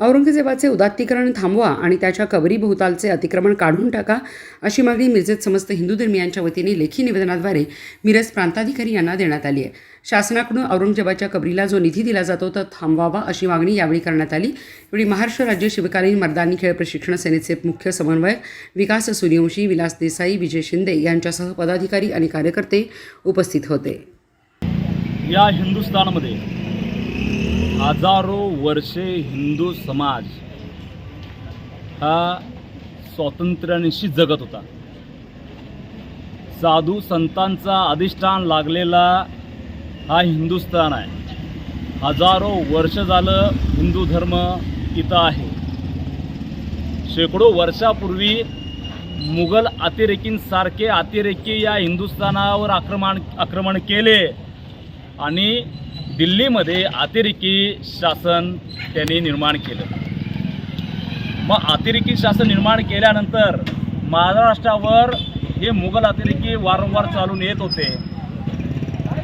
औरंगजेबाचे उदात्तीकरण थांबवा आणि त्याच्या कबरीभोवतालचे अतिक्रमण काढून टाका अशी मागणी मिरजेत समस्त हिंदू धर्मियांच्या वतीने लेखी निवेदनाद्वारे मिरज प्रांताधिकारी यांना देण्यात आली आहे. शासनाकडून औरंगजेबाच्या कबरीला जो निधी दिला जातो तो थांबवावा अशी मागणी यावेळी करण्यात आली. यावेळी महाराष्ट्र राज्य शिवकालीन मर्दानी खेळ प्रशिक्षण सेनेचे मुख्य समन्वयक विकास सूर्यवंशी विलास देसाई विजय शिंदे यांच्यासह पदाधिकारी आणि कार्यकर्ते उपस्थित होते. या हिंदुस्थानमध्ये हजारो वर्षे हिंदू समाज हा स्वातंत्र्यानिशी जगत होता. साधू संतांचा अधिष्ठान लागलेला हा हिंदुस्थान आहे. हजारो वर्ष झालं हिंदू धर्म इथं आहे. शेकडो वर्षापूर्वी मुघल अतिरेकींसारखे अतिरेकी या हिंदुस्थानावर आक्रमण आक्रमण केले आणि दिल्लीमध्ये अतिरेकी शासन त्यांनी निर्माण केलं. मग अतिरेकी शासन निर्माण केल्यानंतर महाराष्ट्रावर हे मुघल अतिरेकी वारंवार चालून येत होते.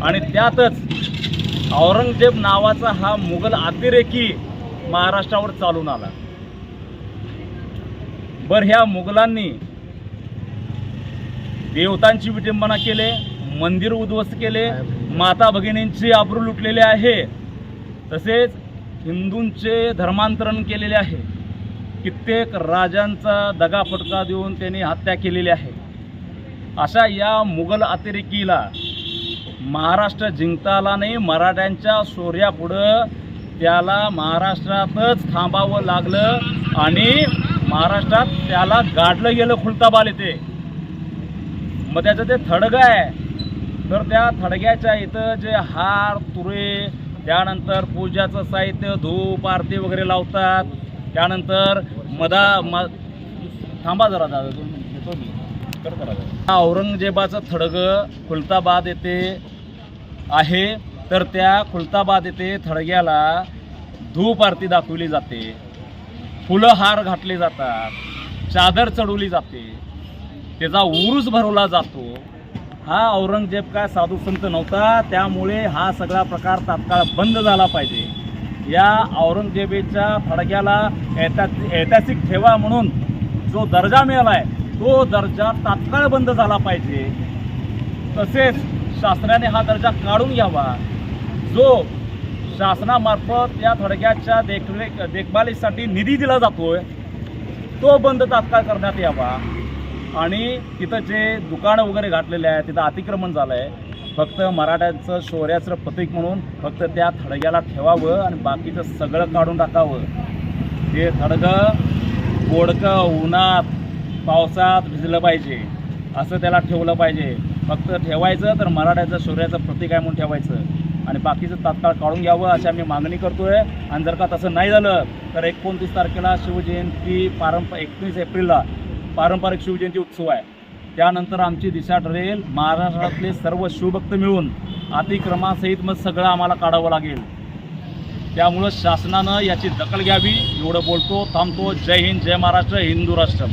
आणि त्यातच औरंगजेब नावाचा हा मुघल अतिरेकी महाराष्ट्रावर चालून आला. बर ह्या मुघलांनी देवतांची विटंबना केले मंदिर उद्ध्वस्त केले माता भगिनींची आबरू लुटलेले आहे. तसेच हिंदूंचे धर्मांतरण केलेले आहे. कित्येक राजांचा दगाफटका देऊन त्यांनी हत्या केलेली आहे. अशा या मुघल अतिरेकीला महाराष्ट्र जिंकता आला नाही मराठ्यांच्या शौर्यापुढं त्याला महाराष्ट्रातच थांबावं लागलं आणि महाराष्ट्रात त्याला गाडलं गेलं खुलताबाल येते मग त्याचं ते थडगं आहे. तर त्या थडग्याच्या इथं जे हार तुरे त्यानंतर पूजाचं साहित्य धूप आरती वगैरे लावतात. त्यानंतर मधा म थांबा जरा दादा तुम्ही घेतो मी. करा हा औरंगजेबाचं थडगं खुलताबाद येथे आहे. तर त्या खुलताबाद येथे थडग्याला धूप आरती दाखवली जाते. फुलं हार घातले जातात. चादर चढवली जाते. त्याचा उरूस भरवला जातो. हा औरंगजेब काय साधू संत नव्हता त्यामुळे हा सगळा प्रकार तात्काळ बंद झाला पाहिजे. या औरंगजेबेच्या फडक्याला ऐता ऐतिहासिक ठेवा म्हणून जो दर्जा मिळाला आहे तो दर्जा तात्काळ बंद झाला पाहिजे. तसेच शासनाने हा दर्जा काढून घ्यावा. जो शासनामार्फत या थडक्याच्या देखरेख देखभालीसाठी निधी दिला जातोय तो बंद तात्काळ करण्यात यावा. आणि तिथं जे दुकानं वगैरे घातलेले आहे तिथं अतिक्रमण झालं आहे फक्त मराठ्यांचं शौर्याचं प्रतीक म्हणून फक्त त्या थडग्याला ठेवावं आणि बाकीचं सगळं काढून टाकावं. ते थडगं गोडकं उन्हात पावसात भिजलं पाहिजे. असं त्याला ठेवलं पाहिजे. फक्त ठेवायचं तर मराठ्याचं शौर्याचं प्रतीक आहे म्हणून ठेवायचं. आणि बाकीचं तात्काळ काढून घ्यावं अशी आम्ही मागणी करतोय. आणि जर का तसं नाही झालं तर एकोणतीस तारखेला शिवजयंती पारंप एकवीस एप्रिलला पारंपरिक शिवजयंती उत्सव आहे. त्यानंतर आमची दिशा ठरेल महाराष्ट्रातले सर्व शिवभक्त मिळून अतिक्रमासहित मग सगळं आम्हाला काढावं लागेल. त्यामुळं शासनानं याची दखल घ्यावी एवढं बोलतो थांबतो. जय हिंद जय महाराष्ट्र हिंदू राष्ट्र